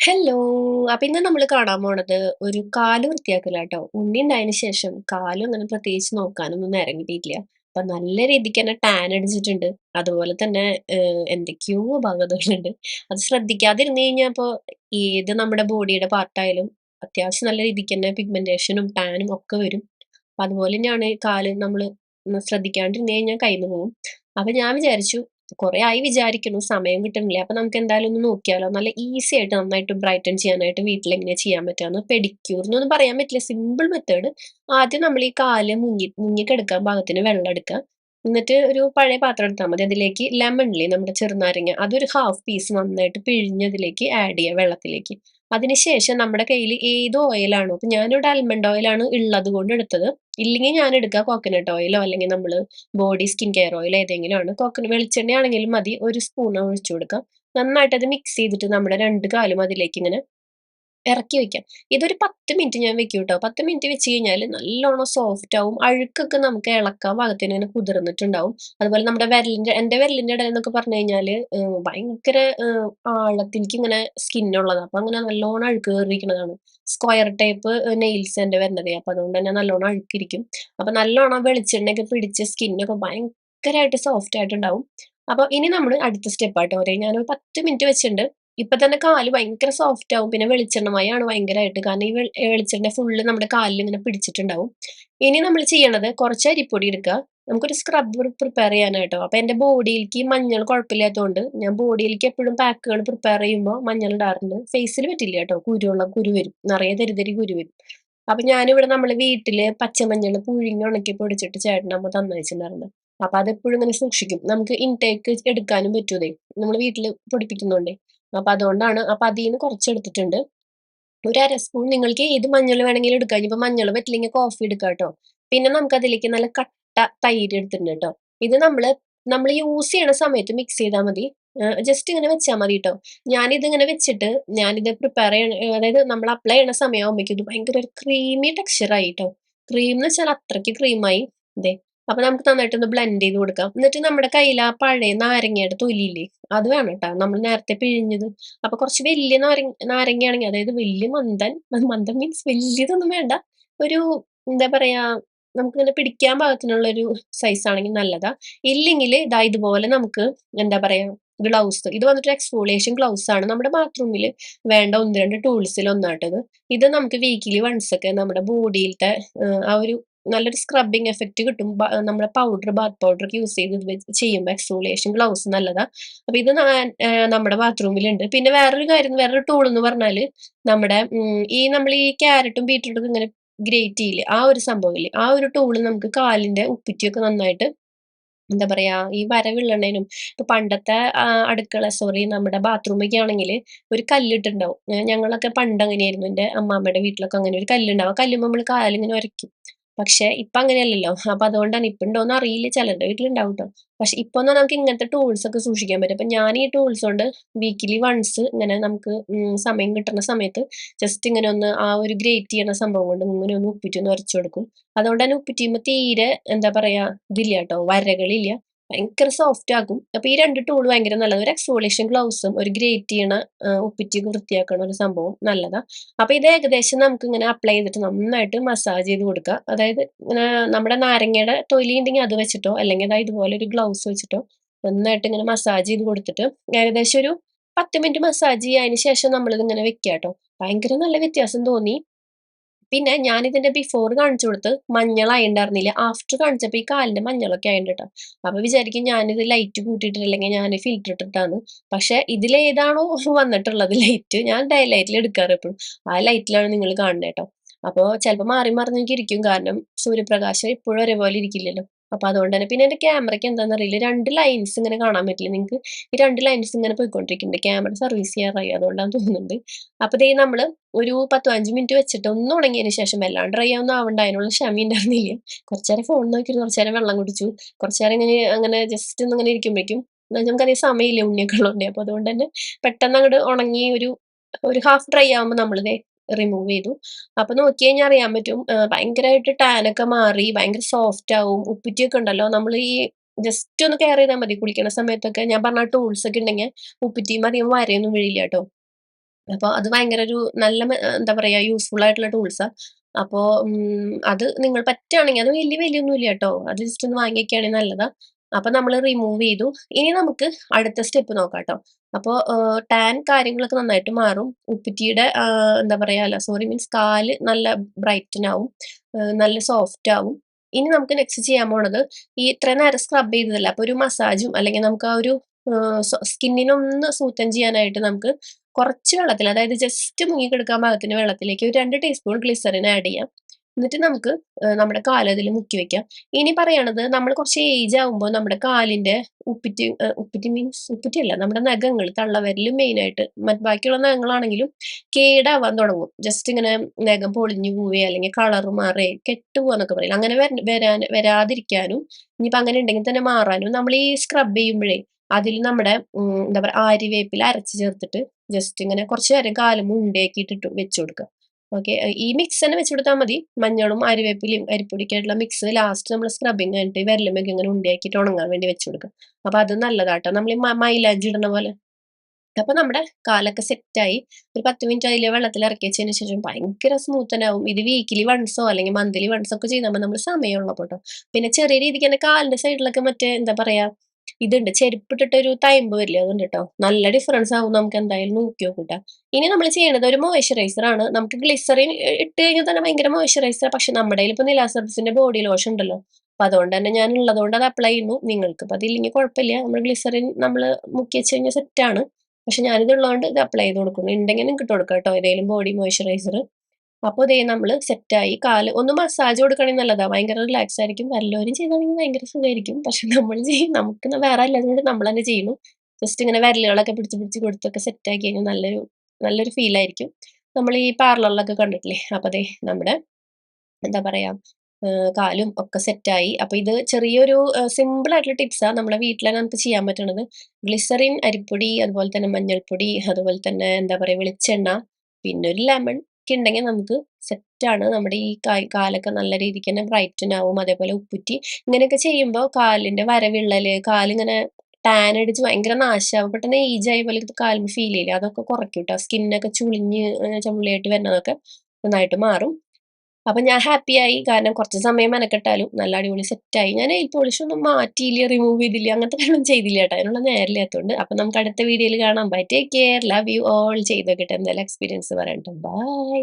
Hello! അപ്പൊ ഇന്ന് നമ്മൾ കാണാൻ പോണത് ഒരു കാൽ വൃത്തിയാക്കലാട്ടോ. ഉണ്ണി ഉണ്ടായതിനു ശേഷം കാലും അങ്ങനെ പ്രത്യേകിച്ച് നോക്കാനൊന്നും ഇറങ്ങിയിട്ടില്ല. അപ്പൊ നല്ല രീതിക്ക് തന്നെ ടാൻ അടിച്ചിട്ടുണ്ട്. അതുപോലെ തന്നെ എന്തൊക്കെയോ അപാകതകളുണ്ട്. അത് ശ്രദ്ധിക്കാതിരുന്നു കഴിഞ്ഞാൽ ഇപ്പൊ ഏത് നമ്മുടെ ബോഡിയുടെ പാർട്ടായാലും അത്യാവശ്യം നല്ല രീതിക്ക് തന്നെ പിഗ്മെന്റേഷനും ടാനും ഒക്കെ വരും. അപ്പൊ അതുപോലെ തന്നെയാണ് കാൽ നമ്മൾ ശ്രദ്ധിക്കാണ്ടിരുന്നു കഴിഞ്ഞാൽ കയ്യിൽ നിന്ന് പോകും അപ്പൊ ഞാൻ വിചാരിച്ചു കൊറേ ആയി വിചാരിക്കുന്നു സമയം കിട്ടുന്നില്ല. അപ്പൊ നമുക്ക് എന്തായാലും ഒന്ന് നോക്കിയാലോ? നല്ല ഈസി ആയിട്ട് നന്നായിട്ട് ബ്രൈറ്റൺ ചെയ്യാനായിട്ട് വീട്ടിൽ എങ്ങനെ ചെയ്യാൻ പറ്റാന്ന് പെഡിക്യൂർ എന്നൊന്നും പറയാൻ പറ്റില്ല. Simple method. ആദ്യം നമ്മൾ ഈ കാൽ മുങ്ങി മുങ്ങിക്കെടുക്കാൻ ഭാഗത്തിന് വെള്ളം എടുക്കുക. എന്നിട്ട് ഒരു പഴയ പാത്രം എടുത്താൽ മതി. അതിലേക്ക് ലെമണില്ലേ നമ്മുടെ ചെറുനാരങ്ങ അതൊരു ഹാഫ് പീസ് നന്നായിട്ട് പിഴിഞ്ഞതിലേക്ക് ആഡ് ചെയ്യുക വെള്ളത്തിലേക്ക്. അതിനുശേഷം നമ്മുടെ കയ്യിൽ ഏത് ഓയിലാണോ ഇപ്പൊ ഞാനിവിടെ ആൽമണ്ട് ഓയിലാണ് ഉള്ളത് കൊണ്ട് എടുത്തത്. ഇല്ലെങ്കിൽ ഞാൻ എടുക്കുക കോക്കനട്ട് ഓയിലോ അല്ലെങ്കിൽ നമ്മൾ ബോഡി സ്കിൻ കെയർ ഓയിലോ ഏതെങ്കിലും ആണ്. കോക്കന വെളിച്ചെണ്ണയാണെങ്കിലും മതി. ഒരു സ്പൂൺ ഒഴിച്ചു കൊടുക്കുക. നന്നായിട്ട് അത് മിക്സ് ചെയ്തിട്ട് നമ്മുടെ രണ്ട് കാലും അതിലേക്ക് ഇങ്ങനെ ഇറക്കി വെക്കാം. ഇതൊരു 10 മിനിറ്റ് ഞാൻ വെക്കും കേട്ടോ പത്ത് മിനിറ്റ് വെച്ച് കഴിഞ്ഞാൽ നല്ലോണം സോഫ്റ്റ് ആവും. അഴുക്കൊക്കെ നമുക്ക് ഇളക്കാൻ പാകത്തിന് ഇങ്ങനെ കുതിർന്നിട്ടുണ്ടാവും. അതുപോലെ നമ്മുടെ വിരലിന്റെ എന്റെ വിരലിന്റെ എന്നൊക്കെ പറഞ്ഞു കഴിഞ്ഞാൽ ഏഹ് ഭയങ്കര ആഴത്തിലേക്ക് ഇങ്ങനെ സ്കിന്നുള്ളതാണ്. അപ്പൊ അങ്ങനെ നല്ലോണം അഴുക്ക് കയറിയിരിക്കുന്നതാണ് സ്ക്വയർ ടൈപ്പ് നെയിൽസ് എന്റെ വരുന്നത് അപ്പൊ അതുകൊണ്ട് തന്നെ നല്ലോണം അഴുക്കിരിക്കും. അപ്പൊ നല്ലോണം വെളിച്ചെണ്ണയൊക്കെ പിടിച്ച് സ്കിന്നൊക്കെ ഭയങ്കരമായിട്ട് സോഫ്റ്റ് ആയിട്ടുണ്ടാവും. അപ്പൊ ഇനി നമ്മൾ അടുത്ത സ്റ്റെപ്പായിട്ട് പറയും ഞാനൊരു 10 മിനിറ്റ് വെച്ചിട്ടുണ്ട്. ഇപ്പൊ തന്നെ കാൽ ഭയങ്കര സോഫ്റ്റ് ആവും. പിന്നെ വെളിച്ചെണ്ണമയാണ് ഭയങ്കരമായിട്ട് കാരണം ഈ വെളിച്ചെണ്ണ ഫുള്ള് നമ്മുടെ കാലിൽ ഇങ്ങനെ പിടിച്ചിട്ടുണ്ടാവും. ഇനി നമ്മൾ ചെയ്യണത് കുറച്ച് അരിപ്പൊടി എടുക്കുക. നമുക്കൊരു സ്ക്രബ്ബർ പ്രിപ്പയർ ചെയ്യാനായിട്ടോ അപ്പൊ എന്റെ ബോഡിയിലേക്ക് മഞ്ഞൾ കുഴപ്പമില്ലാത്തതുകൊണ്ട് ഞാൻ ബോഡിയിലേക്ക് എപ്പോഴും പാക്കുകൾ പ്രിപ്പയർ ചെയ്യുമ്പോൾ മഞ്ഞൾ ഇടാറുണ്ട്. ഫേസിൽ പറ്റില്ല കേട്ടോ. കുരുള്ള കുരു വരും. നിറയെ തരി തരി കുരു വരും. അപ്പൊ ഞാനിവിടെ നമ്മൾ വീട്ടിൽ പച്ചമഞ്ഞൾ പുഴുങ്ങി ഉണക്കി പൊടിച്ചിട്ട് ചേട്ടനമ്മ തന്നയച്ചിട്ടുണ്ടായിരുന്നു. അപ്പൊ അതെപ്പോഴും ഇങ്ങനെ സൂക്ഷിക്കും. നമുക്ക് ഇൻടേക്ക് എടുക്കാനും പറ്റൂതേ നമ്മൾ വീട്ടിൽ പൊടിപ്പിക്കുന്നോണ്ടേ. അപ്പൊ അതുകൊണ്ടാണ്. അപ്പൊ നിന്ന് കുറച്ചെടുത്തിട്ടുണ്ട്. ഒരു അര സ്പൂൺ നിങ്ങൾക്ക് ഏത് മഞ്ഞൾ വേണമെങ്കിലും എടുക്കാം. ഇനിയിപ്പോ മഞ്ഞൾ പറ്റില്ലെങ്കിൽ കോഫി എടുക്കാം കേട്ടോ പിന്നെ നമുക്ക് അതിലേക്ക് നല്ല കട്ട തൈര് എടുത്തിട്ടുണ്ട് കേട്ടോ ഇത് നമ്മൾ നമ്മൾ യൂസ് ചെയ്യണ സമയത്ത് മിക്സ് ചെയ്താൽ മതി. ജസ്റ്റ് ഇങ്ങനെ വെച്ചാൽ മതി കേട്ടോ ഞാനിത് ഇങ്ങനെ വെച്ചിട്ട് ഞാനിത് പ്രിപ്പയർ ചെയ്യണ അതായത് നമ്മൾ അപ്ലൈ ചെയ്യണ സമയമാകുമ്പോഴേക്കും ഇത് ഭയങ്കര ഒരു ക്രീമി ടെക്സ്ചർ ആയിട്ടോ. ക്രീംന്ന് വെച്ചാൽ അത്രയ്ക്ക് ക്രീമായി. ദേ അപ്പൊ നമുക്ക് നന്നായിട്ടൊന്ന് ബ്ലെൻഡ് ചെയ്ത് കൊടുക്കാം. എന്നിട്ട് നമ്മുടെ കയ്യിൽ ആ പഴയ നാരങ്ങയുടെ തൊലിയില്ലേ അത് വേണം കേട്ടോ നമ്മൾ നേരത്തെ പിഴിഞ്ഞത്. അപ്പൊ കുറച്ച് വലിയ നാരങ്ങ നാരങ്ങയാണെങ്കിൽ അതായത് വലിയ മന്ദൻ മന്ദൻ മീൻസ് വലിയതൊന്നും വേണ്ട. ഒരു എന്താ പറയാ നമുക്ക് നമുക്കിങ്ങനെ പിടിക്കാൻ പാകത്തിനുള്ള ഒരു സൈസ് ആണെങ്കിൽ നല്ലതാ. ഇല്ലെങ്കിൽ ഇതാ ഇതുപോലെ നമുക്ക് എന്താ പറയാ ഗ്ലൗസ് ഇത് വന്നിട്ട് എക്സ്ഫോളിയേഷൻ ഗ്ലൗസ് ആണ്. നമ്മുടെ ബാത്റൂമിൽ വേണ്ട 1, 2 ടൂൾസിൽ ഒന്നാട്ടത്. ഇത് നമുക്ക് വീക്കിലി വൺസ് ഒക്കെ നമ്മുടെ ബോഡിയിലത്തെ ആ ഒരു നല്ലൊരു സ്ക്രബിങ് എഫക്റ്റ് കിട്ടും. നമ്മൾ പൗഡർ ബാത്ത് പൗഡർ ഒക്കെ യൂസ് ചെയ്ത് ചെയ്യുമ്പോൾ എക്സോളിയേഷൻ ഗ്ലൗസ് നല്ലതാണ് അപ്പൊ ഇത് നമ്മുടെ ബാത്റൂമിലുണ്ട്. പിന്നെ വേറൊരു കാര്യം വേറൊരു ടൂൾ എന്ന് പറഞ്ഞാൽ നമ്മുടെ ഈ നമ്മൾ ഈ ക്യാരറ്റും ബീറ്റ്റൂട്ടും ഇങ്ങനെ ഗ്രേറ്റ് ചെയ്യില്ലേ ആ ഒരു സംഭവമില്ലേ ആ ഒരു ടൂൾ നമുക്ക് കാലിന്റെ ഉപ്പിറ്റിയൊക്കെ നന്നായിട്ട് എന്താ പറയാ ഈ വരവിള്ളണേനും ഇപ്പൊ പണ്ടത്തെ അടുക്കള സോറി നമ്മുടെ ബാത്റൂമൊക്കെ ആണെങ്കിൽ ഒരു കല്ലിട്ടുണ്ടാവും. ഞങ്ങളൊക്കെ പണ്ട് അങ്ങനെയായിരുന്നു. എന്റെ അമ്മാമ്മയുടെ വീട്ടിലൊക്കെ അങ്ങനെ ഒരു കല്ലുണ്ടാവും. ആ കല്ലുമ്പോൾ നമ്മൾ കാലിങ്ങനെ ഒരയ്ക്കും. പക്ഷെ ഇപ്പൊ അങ്ങനെയല്ലല്ലോ. അപ്പൊ അതുകൊണ്ടാണ് ഇപ്പൊ ഉണ്ടോന്ന് അറിയില്ല. ചിലരുടെ വീട്ടിലുണ്ടാവും കേട്ടോ പക്ഷെ ഇപ്പൊന്ന് നമുക്ക് ഇങ്ങനത്തെ ടൂൾസ് ഒക്കെ സൂക്ഷിക്കാൻ പറ്റും. അപ്പൊ ഞാൻ ഈ ടൂൾസ് കൊണ്ട് വീക്കിലി വൺസ് ഇങ്ങനെ നമുക്ക് സമയം കിട്ടുന്ന സമയത്ത് ജസ്റ്റ് ഇങ്ങനെ ഒന്ന് ആ ഒരു ഗ്രേറ്റ് ചെയ്യുന്ന സംഭവം കൊണ്ട് ഇങ്ങനെ ഒന്ന് ഉപ്പിറ്റൊന്ന് ഉരച്ചു കൊടുക്കും. അതുകൊണ്ട് തന്നെ ഉപ്പിട്ടിയുമ്പോ തീരെ എന്താ പറയാ ഇതില്ല കേട്ടോ വരകളില്ല. ഭയങ്കര സോഫ്റ്റ് ആകും അപ്പൊ ഈ രണ്ട് ടൂൾ ഭയങ്കര നല്ലതാണ് ഒരു എക്സ്ഫോളിയേഷൻ ഗ്ലൗസും ഒരു ഗ്രേറ്റ് ചെയ്യണ ഉപ്പിറ്റി വൃത്തിയാക്കണ ഒരു സംഭവം നല്ലതാ. അപ്പൊ ഇത് ഏകദേശം നമുക്ക് ഇങ്ങനെ അപ്ലൈ ചെയ്തിട്ട് നന്നായിട്ട് മസാജ് ചെയ്ത് കൊടുക്കുക. അതായത് ഇങ്ങനെ നമ്മുടെ നാരങ്ങയുടെ തൊലി ഉണ്ടെങ്കിൽ അത് വെച്ചിട്ടോ അല്ലെങ്കിൽ അതായത് ഇതുപോലെ ഒരു ഗ്ലൗസ് വെച്ചിട്ടോ നന്നായിട്ട് ഇങ്ങനെ മസാജ് ചെയ്ത് കൊടുത്തിട്ട് ഏകദേശം ഒരു 10 മിനിറ്റ് മസാജ് ചെയ്യുക. ശേഷം നമ്മളിതിങ്ങനെ കേട്ടോ ഭയങ്കര നല്ല വ്യത്യാസം തോന്നി. പിന്നെ ഞാൻ ഇതിന്റെ ബിഫോർ കാണിച്ചു കൊടുത്ത് മഞ്ഞളായിണ്ടായിരുന്നില്ല. ആഫ്റ്റർ കാണിച്ചപ്പോൾ ഈ കാലിന്റെ മഞ്ഞളൊക്കെ ആയിട്ട് ട്ടോ. അപ്പൊ വിചാരിക്കും ഞാനിത് ലൈറ്റ് കൂട്ടിയിട്ടില്ലെങ്കിൽ ഞാൻ ഫിൽറ്റർ ഇട്ടിട്ടാണ് പക്ഷെ ഇതിലേതാണോ വന്നിട്ടുള്ളത് ലൈറ്റ് ഞാൻ ഡേ ലൈറ്റിൽ എടുക്കാറ് എപ്പോഴും ആ ലൈറ്റിലാണ് നിങ്ങൾ കാണുന്നത് ട്ടോ. അപ്പോൾ ചിലപ്പോ മാറി മറിഞ്ഞൊക്കെ ഇരിക്കും. കാരണം സൂര്യപ്രകാശം എപ്പോഴും ഒരേപോലെ ഇരിക്കില്ലല്ലോ. അപ്പൊ അതുകൊണ്ട് തന്നെ പിന്നെ എന്റെ ക്യാമറയ്ക്ക് എന്താണെന്ന് അറിയില്ല രണ്ട് ലൈൻസ് ഇങ്ങനെ കാണാൻ പറ്റില്ല. നിങ്ങൾക്ക് ഈ രണ്ട് ലൈൻസ് ഇങ്ങനെ പോയിക്കൊണ്ടിരിക്കുന്നുണ്ട്. ക്യാമറ സർവീസ് ചെയ്യാറായി അതുകൊണ്ടാന്ന് തോന്നുന്നുണ്ട്. അപ്പൊ ഇതേ നമ്മൾ ഒരു 10, 15 മിനിറ്റ് വെച്ചിട്ട് ഒന്ന് ഉണങ്ങിയതിന് ശേഷം എല്ലാം ഡ്രൈ ഒന്നും ആവണ്ട അതിനുള്ള ക്ഷമ ഉണ്ടായിരുന്നില്ല. കുറച്ചേരം ഫോൺ നോക്കിയിരുന്നു. കുറച്ചേരം വെള്ളം കുടിച്ചു. കുറച്ചേരം ഇങ്ങനെ അങ്ങനെ ജസ്റ്റ് ഒന്ന് ഇങ്ങനെ ഇരിക്കുമ്പോഴേക്കും നമുക്കതേ സമയമില്ല ഉണ്ണിയൊക്കെ ഉള്ളതുകൊണ്ട് അപ്പൊ അതുകൊണ്ട് തന്നെ പെട്ടെന്ന് അങ്ങോട്ട് ഉണങ്ങി ഒരു ഒരു ഹാഫ് ഡ്രൈ ആവുമ്പോൾ നമ്മളിതേ റിമൂവ് ചെയ്തു. അപ്പൊ നോക്കി കഴിഞ്ഞാൽ അറിയാൻ പറ്റും ഭയങ്കരമായിട്ട് ടാനൊക്കെ മാറി ഭയങ്കര സോഫ്റ്റ് ആവും. ഉപ്പിറ്റിയൊക്കെ ഉണ്ടല്ലോ നമ്മൾ ഈ ജസ്റ്റ് ഒന്ന് കെയർ ചെയ്താൽ മതി കുളിക്കണ സമയത്തൊക്കെ ഞാൻ പറഞ്ഞ ടൂൾസ് ഒക്കെ ഉണ്ടെങ്കിൽ ഉപ്പിറ്റിയും അധികം വരയൊന്നും വീഴില്ല കേട്ടോ അപ്പൊ അത് ഭയങ്കര ഒരു നല്ല എന്താ പറയാ യൂസ്ഫുൾ ആയിട്ടുള്ള ടൂൾസാ. അപ്പോ അത് നിങ്ങൾ പറ്റുകയാണെങ്കിൽ അത് വലിയ വലിയൊന്നും ഇല്ല കേട്ടോ അത് ജസ്റ്റ് ഒന്ന് വാങ്ങിയൊക്കെയാണെങ്കിൽ നല്ലതാ. അപ്പൊ നമ്മൾ റിമൂവ് ചെയ്തു. ഇനി നമുക്ക് അടുത്ത സ്റ്റെപ്പ് നോക്കാട്ടോ. അപ്പൊ ഏഹ് ടാൻ കാര്യങ്ങളൊക്കെ നന്നായിട്ട് മാറും. ഉപ്പിറ്റിയുടെ എന്താ പറയാ സോറി മീൻസ് കാൽ നല്ല ബ്രൈറ്റൻ ആവും. നല്ല സോഫ്റ്റ് ആവും. ഇനി നമുക്ക് നെക്സ്റ്റ് ചെയ്യാൻ പോണത് ഈ ഇത്രയും നേരം സ്ക്രബ് ചെയ്തതല്ല അപ്പൊ ഒരു മസാജും അല്ലെങ്കിൽ നമുക്ക് ആ ഒരു സ്കിന്നിനൊന്ന് സൂത്തം ചെയ്യാനായിട്ട് നമുക്ക് കുറച്ച് വെള്ളത്തിൽ അതായത് ജസ്റ്റ് മുങ്ങിക്കിടക്കാൻ പാകത്തിന് വെള്ളത്തിലേക്ക് ഒരു രണ്ട് ടീസ്പൂൺ ഗ്ലിസറിൻ ആഡ് ചെയ്യാം. എന്നിട്ട് നമുക്ക് നമ്മുടെ കാൽ അതിൽ മുക്കി വെക്കാം. ഇനി പറയണത് നമ്മൾ കുറച്ച് ഏജ് ആകുമ്പോൾ നമ്മുടെ കാലിന്റെ ഉപ്പിറ്റി ഉപ്പിറ്റി മീൻസ് ഉപ്പിറ്റി അല്ല നമ്മുടെ നഖങ്ങൾ തള്ളവിരൽ മെയിനായിട്ട് മറ്റ് ബാക്കിയുള്ള നഖങ്ങളാണെങ്കിലും കേടാവാൻ തുടങ്ങും. ജസ്റ്റ് ഇങ്ങനെ നഖം പൊളിഞ്ഞു പോവുകയോ അല്ലെങ്കിൽ കളർ മാറേ കെട്ട് എന്നൊക്കെ പറയില്ല അങ്ങനെ വര വരാൻ വരാതിരിക്കാനും ഇനിയിപ്പൊ അങ്ങനെ ഉണ്ടെങ്കിൽ തന്നെ മാറാനും നമ്മൾ ഈ സ്ക്രബ് ചെയ്യുമ്പോഴേ അതിൽ നമ്മുടെ എന്താ പറയുക ആരിവേപ്പിൽ അരച്ച് ചേർത്തിട്ട് ജസ്റ്റ് ഇങ്ങനെ കുറച്ച് നേരം കാലം ഉണ്ടയാക്കിയിട്ട് വെച്ചു കൊടുക്കുക. ഓക്കെ. ഈ മിക്സ് തന്നെ വെച്ച് കൊടുത്താൽ മതി. മഞ്ഞളും അരിവേപ്പിലും അരിപ്പൊടിക്കായിട്ടുള്ള മിക്സ് ലാസ്റ്റ് നമ്മൾ സ്ക്രബിങ് കഴിഞ്ഞിട്ട് വിരലുമ്മേക്ക് ഇങ്ങനെ ഉണ്ടിയാക്കിയിട്ട് ഉണങ്ങാൻ വേണ്ടി വെച്ച് കൊടുക്കുക. അപ്പൊ അത് നല്ലതാട്ടോ. നമ്മൾ ഈ മൈലാഞ്ചി ഇടുന്ന പോലെ. അപ്പൊ നമ്മുടെ കാലൊക്കെ സെറ്റായി. ഒരു 10 മിനിറ്റ് അതിലെ വെള്ളത്തിൽ ഇറക്കി വെച്ചതിന് ശേഷം ഭയങ്കര സ്മൂത്തനാവും. ഇത് വീക്കിലി വൺസോ അല്ലെങ്കിൽ മന്ത്ലി വൺസോ ഒക്കെ ചെയ്താൽ നമ്മൾ സമയമുള്ള സമയമുള്ളപ്പോ പിന്നെ ചെറിയ രീതിക്ക് തന്നെ കാലിന്റെ സൈഡിലൊക്കെ മറ്റേ എന്താ പറയാ ഇതുണ്ട് ചെരുപ്പിട്ടിട്ട് ഒരു തയമ്പ് വരില്ല അതുണ്ട് കേട്ടോ നല്ല ഡിഫറൻസ് ആവും നമുക്ക് എന്തായാലും നോക്കി നോക്കൂട്ടാ. ഇനി നമ്മൾ ചെയ്യണത് ഒരു മോയ്സ്ചറൈസർ ആണ്. നമുക്ക് ഗ്ലിസറിൻ ഇട്ട് കഴിഞ്ഞാൽ തന്നെ ഭയങ്കര മോയ്സ്ചറൈസർ പക്ഷെ നമ്മുടെ ഇപ്പൊ നിലാസെറപ്സിന്റെ ബോഡി ലോഷൻ ഉണ്ടല്ലോ. അപ്പൊ അതുകൊണ്ട് തന്നെ ഞാൻ ഉള്ളതുകൊണ്ട് അത് അപ്ലൈ ചെയ്യുന്നു. നിങ്ങൾക്ക് അപ്പൊ അതില്ലെങ്കിൽ കുഴപ്പമില്ല. നമ്മൾ ഗ്ലിസറിൻ നമ്മൾ മുക്കി വെച്ച് കഴിഞ്ഞാൽ സെറ്റാണ്. പക്ഷെ ഞാനിത് ഉള്ളതുകൊണ്ട് ഇത് അപ്ലൈ ചെയ്ത് കൊടുക്കുന്നു. ഉണ്ടെങ്കിൽ നിങ്ങൾക്ക് ഇട്ട് കൊടുക്കാം കേട്ടോ ഏതെങ്കിലും ബോഡി മോയ്സ്ചറൈസർ. അപ്പൊ ദേ നമ്മൾ സെറ്റായി. കാൽ ഒന്ന് മസാജ് കൊടുക്കുകയാണെങ്കിൽ നല്ലതാ. ഭയങ്കര റിലാക്സ് ആയിരിക്കും. വല്ലവരും ചെയ്താണെങ്കിൽ ഭയങ്കര സുഖമായിരിക്കും പക്ഷെ നമ്മൾ ചെയ്യും നമുക്ക് വേറെ അല്ലാത്തതുകൊണ്ട് നമ്മൾ തന്നെ ചെയ്യുന്നു. ജസ്റ്റ് ഇങ്ങനെ വിരലുകളൊക്കെ പിടിച്ച് പിടിച്ച് കൊടുത്തൊക്കെ സെറ്റാക്കി കഴിഞ്ഞാൽ നല്ലൊരു നല്ലൊരു ഫീൽ ആയിരിക്കും. നമ്മൾ ഈ പാർലറിലൊക്കെ കണ്ടിട്ടില്ലേ? അപ്പൊ അതെ നമ്മുടെ എന്താ പറയാ കാലും ഒക്കെ സെറ്റായി. അപ്പൊ ഇത് ചെറിയൊരു സിമ്പിൾ ആയിട്ടുള്ള ടിപ്സാണ് നമ്മളെ തന്നെ നമുക്ക് ചെയ്യാൻ പറ്റണത്. ഗ്ലിസറിൻ, അരിപ്പൊടി, അതുപോലെ തന്നെ മഞ്ഞൾപ്പൊടി, അതുപോലെ തന്നെ എന്താ പറയാ വെളിച്ചെണ്ണ, പിന്നെ ഒരു ലെമൺ ഒക്കെ ഉണ്ടെങ്കിൽ നമുക്ക് സെറ്റാണ്. നമ്മുടെ ഈ കാലൊക്കെ നല്ല രീതിക്ക് തന്നെ ബ്രൈറ്റൻ ആവും. അതേപോലെ ഉപ്പുറ്റി ഇങ്ങനെയൊക്കെ ചെയ്യുമ്പോൾ കാലിന്റെ വരവിള്ളൽ, കാലിങ്ങനെ ടാൻ അടിച്ച് ഭയങ്കര നാശാവും. പെട്ടെന്ന് ഏജ് ആയ പോലെ കാലിന് ഫീൽ ചെയ്യില്ല അതൊക്കെ കുറയ്ക്കും കേട്ടോ സ്കിന്നൊക്കെ ചുളിഞ്ഞ് ചുള്ളിയായിട്ട് വരുന്നതൊക്കെ നന്നായിട്ട് മാറും. അപ്പൊ ഞാൻ ഹാപ്പിയായി. കാരണം കുറച്ച് സമയം മെനക്കെട്ടാലും നല്ല അടിപൊളി സെറ്റായി. ഞാൻ ഈ പോളിഷ് ഒന്നും മാറ്റിയില്ല, റിമൂവ് ചെയ്തില്ല. അങ്ങനത്തെ കാര്യമൊന്നും ചെയ്തില്ല കേട്ടോ അതിനുള്ള നേരമില്ലാത്തതുകൊണ്ട്. അപ്പം നമുക്ക് അടുത്ത വീഡിയോയിൽ കാണാം. Bye. Take care. Love you all. ചെയ്ത് നോക്കിയിട്ട് എന്തായാലും എക്സ്പീരിയൻസ് പറയട്ടെ ബൈ.